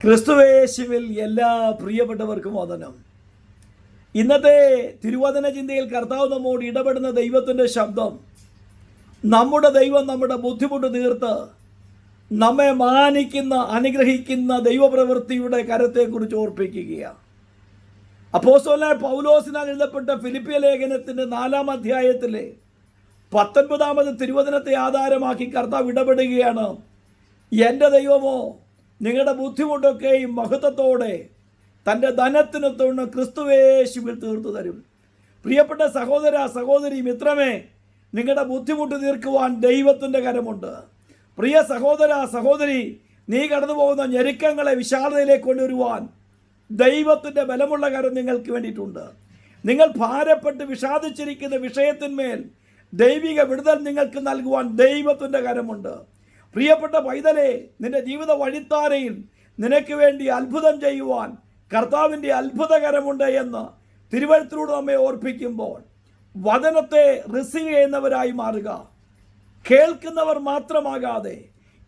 ക്രിസ്തുവേശുവിൽ എല്ലാ പ്രിയപ്പെട്ടവർക്കും വന്ദനം. ഇന്നത്തെ തിരുവചന ചിന്തയിൽ കർത്താവ് നമ്മോട് ഇടപെടുന്ന ദൈവത്തിന്റെ ശബ്ദം നമ്മുടെ ദൈവം നമ്മുടെ ബുദ്ധിമുട്ട് തീർത്ത് നമ്മെ മാനിക്കുന്ന അനുഗ്രഹിക്കുന്ന ദൈവപ്രവൃത്തിയുടെ കരത്തെക്കുറിച്ച് ഓർപ്പിക്കുകയാണ്. അപ്പോസ്തലനായ പൗലോസിനാൽ എഴുതപ്പെട്ട ഫിലിപ്പിയ ലേഖനത്തിന്റെ നാലാം അധ്യായത്തിലെ പത്തൊൻപതാമത് തിരുവചനത്തെ ആധാരമാക്കി കർത്താവ് ഇടപെടുകയാണ് എന്റെ ദൈവമോ നിങ്ങളുടെ ബുദ്ധിമുട്ടൊക്കെയും മഹത്വത്തോടെ തന്റെ ധനത്തിന് ധനത്തിനൊത്തോണ് ക്രിസ്തുവേശുവിൽ തീർത്തു തരും. പ്രിയപ്പെട്ട സഹോദര സഹോദരി മിത്രമേ നിങ്ങളുടെ ബുദ്ധിമുട്ട് തീർക്കുവാൻ ദൈവത്തിന്റെ കരമുണ്ട്. പ്രിയ സഹോദര സഹോദരി നീ കടന്നു പോകുന്ന ഞെരുക്കങ്ങളെ വിശാലതയിലേക്ക് കൊണ്ടുവരുവാൻ ദൈവത്തിന്റെ ബലമുള്ള കരം നിങ്ങൾക്ക് വേണ്ടിയിട്ടുണ്ട്. നിങ്ങൾ ഭാരപ്പെട്ട് വിഷാദിച്ചിരിക്കുന്ന വിഷയത്തിന്മേൽ ദൈവിക വിടുതൽ നിങ്ങൾക്ക് നൽകുവാൻ ദൈവത്തിന്റെ കരമുണ്ട്. പ്രിയപ്പെട്ട പൈതലെ നിന്റെ ജീവിത വഴിത്താരയിൽ നിനക്ക് വേണ്ടി അത്ഭുതം ചെയ്യുവാൻ കർത്താവിന്റെ അത്ഭുതകരമുണ്ട് എന്ന് തിരുവഴുത്തിലൂടെ നമ്മെ ഓർപ്പിക്കുമ്പോൾ വചനത്തെ റിസീവ് ചെയ്യുന്നവരായി മാറുക. കേൾക്കുന്നവർ മാത്രമാകാതെ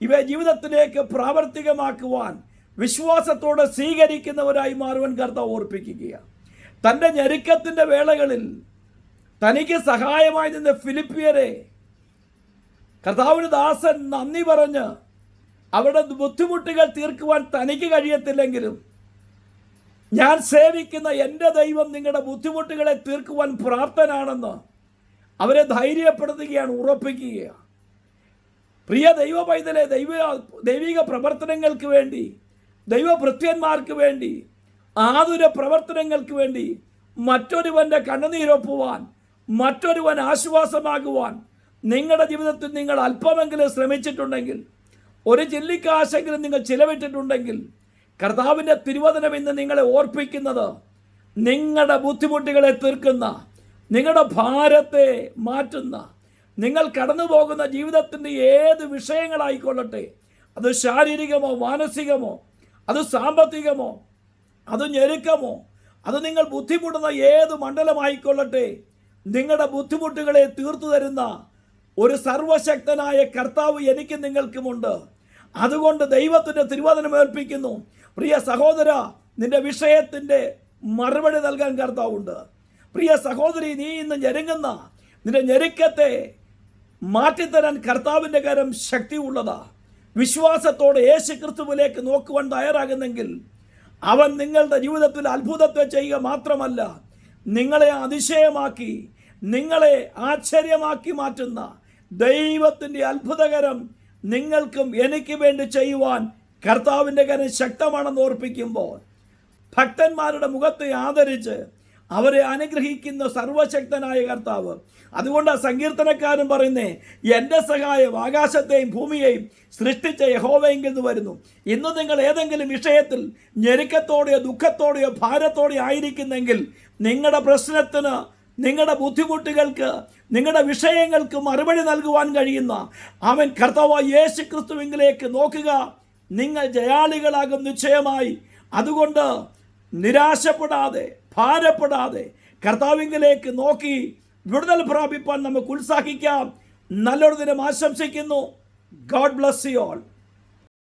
ഇവ ജീവിതത്തിലേക്ക് പ്രാവർത്തികമാക്കുവാൻ വിശ്വാസത്തോടെ സ്വീകരിക്കുന്നവരായി മാറുവാൻ കർത്താവ് ഓർപ്പിക്കുക തന്റെ ഞെരുക്കത്തിന്റെ വേളകളിൽ തനിക്ക് സഹായമായി നിന്ന ഫിലിപ്പിയരെ കർത്താവിന് ദാസൻ നന്ദി പറഞ്ഞ് അവരുടെ ബുദ്ധിമുട്ടുകൾ തീർക്കുവാൻ തനിക്ക് കഴിയത്തില്ലെങ്കിലും ഞാൻ സേവിക്കുന്ന എന്റെ ദൈവം നിങ്ങളുടെ ബുദ്ധിമുട്ടുകളെ തീർക്കുവാൻ പ്രാപ്തനാണെന്ന് അവരെ ധൈര്യപ്പെടുത്തുകയാണ് ഉറപ്പിക്കുകയാണ്. പ്രിയ ദൈവ പൈതലെ ദൈവ ദൈവിക പ്രവർത്തനങ്ങൾക്ക് വേണ്ടി ദൈവഭൃത്യന്മാർക്ക് വേണ്ടി ആതുര പ്രവർത്തനങ്ങൾക്ക് വേണ്ടി മറ്റൊരുവന്റെ കണ്ണുനീരൊപ്പുവാൻ മറ്റൊരുവൻ ആശ്വാസമാകുവാൻ നിങ്ങളുടെ ജീവിതത്തിൽ നിങ്ങൾ അല്പമെങ്കിലും ശ്രമിച്ചിട്ടുണ്ടെങ്കിൽ ഒരു ചില്ലിക്കാശെങ്കിലും നിങ്ങൾ ചിലവിട്ടിട്ടുണ്ടെങ്കിൽ കർത്താവിന്റെ തിരുവചനം ഇന്ന് നിങ്ങളെ ഓർപ്പിക്കുന്നത് നിങ്ങളുടെ ബുദ്ധിമുട്ടുകളെ തീർക്കുന്ന നിങ്ങളുടെ ഭാരത്തെ മാറ്റുന്ന നിങ്ങൾ കടന്നു പോകുന്ന ജീവിതത്തിന്റെ ഏത് വിഷയങ്ങളായിക്കൊള്ളട്ടെ അത് ശാരീരികമോ മാനസികമോ അത് സാമ്പത്തികമോ അത് ഞെരുക്കമോ അത് നിങ്ങൾ ബുദ്ധിമുട്ടുന്ന ഏത് മണ്ഡലമായിക്കൊള്ളട്ടെ നിങ്ങളുടെ ബുദ്ധിമുട്ടുകളെ തീർത്തു തരുന്ന ഒരു സർവശക്തനായ കർത്താവ് എനിക്ക് നിങ്ങൾക്കുമുണ്ട്. അതുകൊണ്ട് ദൈവത്തിന്റെ തിരുവചനം ഏൽപ്പിക്കുന്നു. പ്രിയ സഹോദര നിന്റെ വിഷയത്തിന്റെ മറുപടി നൽകാൻ കർത്താവുണ്ട്. പ്രിയ സഹോദരി നീ ഇന്ന് ഞെരുങ്ങുന്ന നിന്റെ ഞെരുക്കത്തെ മാറ്റിത്തരാൻ കർത്താവിന്റെ കരം ശക്തിയുള്ളതാ. വിശ്വാസത്തോടെ യേശു ക്രിസ്തുവിലേക്ക് നോക്കുവാൻ തയ്യാറാകുന്നെങ്കിൽ അവൻ നിങ്ങളുടെ ജീവിതത്തിൽ അത്ഭുതത്തെ ചെയ്യുക മാത്രമല്ല നിങ്ങളെ അതിശയമാക്കി നിങ്ങളെ ആശ്ചര്യമാക്കി മാറ്റുന്ന ദൈവത്തിന്റെ അത്ഭുതകരം നിങ്ങൾക്കും എനിക്ക് വേണ്ടി ചെയ്യുവാൻ കർത്താവിന്റെ കരം ശക്തമാണെന്ന് ഓർപ്പിക്കുമ്പോൾ ഭക്തന്മാരുടെ മുഖത്തെ ആദരിച്ച് അവരെ അനുഗ്രഹിക്കുന്ന സർവശക്തനായ കർത്താവ്. അതുകൊണ്ട് ആ സങ്കീർത്തനക്കാരൻ പറയുന്നേ എന്റെ സഹായം ആകാശത്തെയും ഭൂമിയെയും സൃഷ്ടിച്ച യഹോവയെങ്കിൽ നിന്ന് വരുന്നു. ഇന്ന് നിങ്ങൾ ഏതെങ്കിലും വിഷയത്തിൽ ഞെരുക്കത്തോടെയോ ദുഃഖത്തോടെയോ ഭാരത്തോടെയോ ആയിരിക്കുന്നെങ്കിൽ നിങ്ങളുടെ പ്രശ്നത്തിന് നിങ്ങളുടെ ബുദ്ധിമുട്ടുകൾക്ക് നിങ്ങളുടെ വിഷയങ്ങൾക്ക് മറുപടി നൽകുവാൻ കഴിയുന്ന അവൻ കർത്താവ് യേശു ക്രിസ്തുവിങ്കിലേക്ക് നോക്കുക. നിങ്ങൾ ജയാളികളാകും നിശ്ചയമായി. അതുകൊണ്ട് നിരാശപ്പെടാതെ ഭാരപ്പെടാതെ കർത്താവിങ്കിലേക്ക് നോക്കി വിടുതൽ പ്രാപിപ്പാൻ നമുക്ക് ഉത്സാഹിക്കാം. നല്ലൊരു ദിനം ആശംസിക്കുന്നു. God bless you all